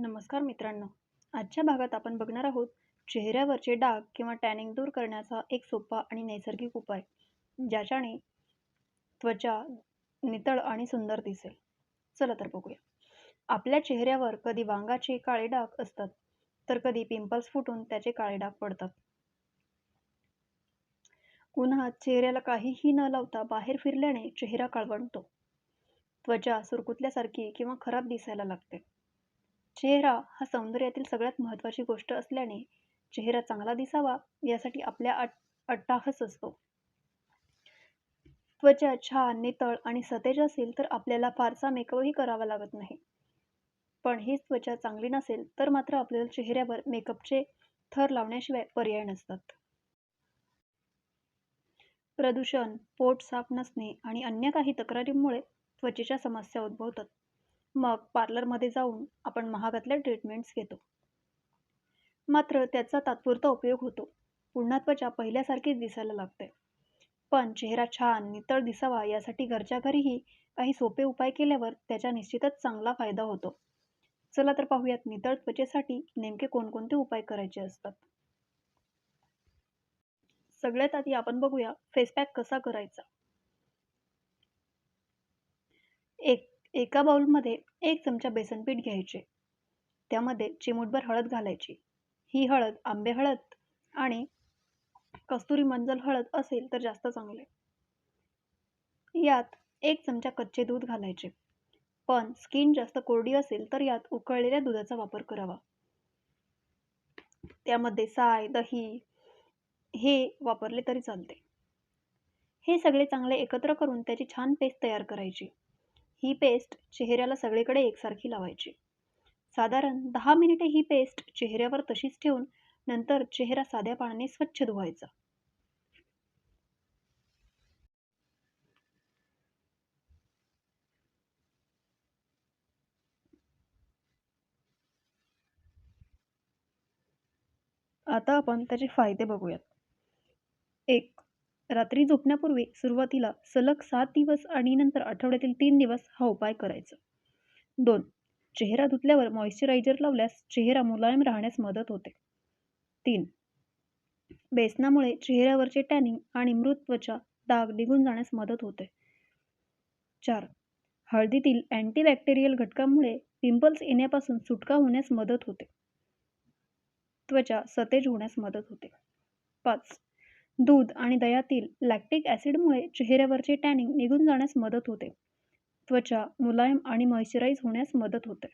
नमस्कार मित्रांनो. आजच्या भागात आपण बघणार आहोत चेहऱ्यावरचे डाग किंवा टॅनिंग दूर करण्याचा एक सोपा आणि नैसर्गिक उपाय ज्याच्याने त्वचा नितळ आणि सुंदर दिसेल. चला तर बघूया. आपल्या चेहऱ्यावर कधी वांगाचे काळे डाग असतात तर कधी पिंपल्स फुटून त्याचे काळे डाग पडतात. उन्हात चेहऱ्याला काहीही न लावता बाहेर फिरल्याने चेहरा काळवंटतो. त्वचा सुरकुतल्यासारखी किंवा खराब दिसायला लागते. चेहरा हा सौंदर्यातील सगळ्यात महत्त्वाची गोष्ट असल्याने चेहरा चांगला दिसावा यासाठी आपल्या अट अट्टाहस असतो. त्वचा छान नितळ आणि सतेज असेल तर आपल्याला फारसा मेकअपही करावा लागत नाही. पण हीच त्वचा चांगली नसेल तर मात्र आपल्याला चेहऱ्यावर मेकअपचे थर लावण्याशिवाय पर्याय नसतात. प्रदूषण पोट साफ नसणे आणि अन्य काही तक्रारींमुळे त्वचेच्या समस्या उद्भवतात. मग पार्लरमध्ये जाऊन आपण महागातल्या ट्रीटमेंट्स घेतो. मात्र त्याचा तात्पुरता उपयोग होतो. पुन्हा त्वचा पहिल्यासारखीच दिसायला लागते. पण चेहरा छान नितळ दिसावा यासाठी घरच्या घरीही काही सोपे उपाय केल्यावर त्याचा निश्चितच चांगला फायदा होतो. चला तर पाहूयात नितळ त्वचेसाठी नेमके कोणकोणते उपाय करायचे असतात. सगळ्यात आधी आपण बघूया फेस पॅक कसा करायचा. एक एका बाउलमध्ये एक चमचा बेसन पीठ घ्यायचे. त्यामध्ये चिमूटभर हळद घालायची. ही हळद आंबे हळद आणि कस्तुरी मंजल हळद असेल तर जास्त चांगले. यात एक चमचा कच्चे दूध घालायचे. पण स्किन जास्त कोरडी असेल तर यात उकळलेल्या दुधाचा वापर करावा. त्यामध्ये साय दही हे वापरले तरी चालते. हे सगळे चांगले एकत्र करून त्याची छान पेस्ट तयार करायची. ही पेस्ट चेहऱ्याला सगळीकडे एकसारखी लावायची. साधारण दहा मिनिटे ही पेस्ट चेहऱ्यावर तशीच ठेवून नंतर चेहरा साध्या पाण्याने स्वच्छ धुवायचा. आता आपण त्याचे फायदे बघूयात. एक रात्री झोपण्यापूर्वी सुरुवातीला सलग सात दिवस आणि नंतर आठवड्यातील तीन दिवस हा उपाय करायचा. दोन चेहरा धुतल्यावर मॉइश्चरायझर लावल्यास चेहरा मुलायम राहण्यास मदत होते. तीन बेसनामुळे चेहऱ्यावरचे टॅनिंग आणि मृत त्वचा डाग निघून जाण्यास मदत होते. चार हळदीतील अँटीबॅक्टेरियल घटकामुळे पिंपल्स येण्यापासून सुटका होण्यास मदत होते. त्वचा सतेज होण्यास मदत होते. पाच दूध आणि दह्यातील लॅक्टिक ॲसिडमुळे चेहऱ्यावरचे टॅनिंग निघून जाण्यास मदत होते. त्वचा मुलायम आणि मॉइश्चराईज होण्यास मदत होते.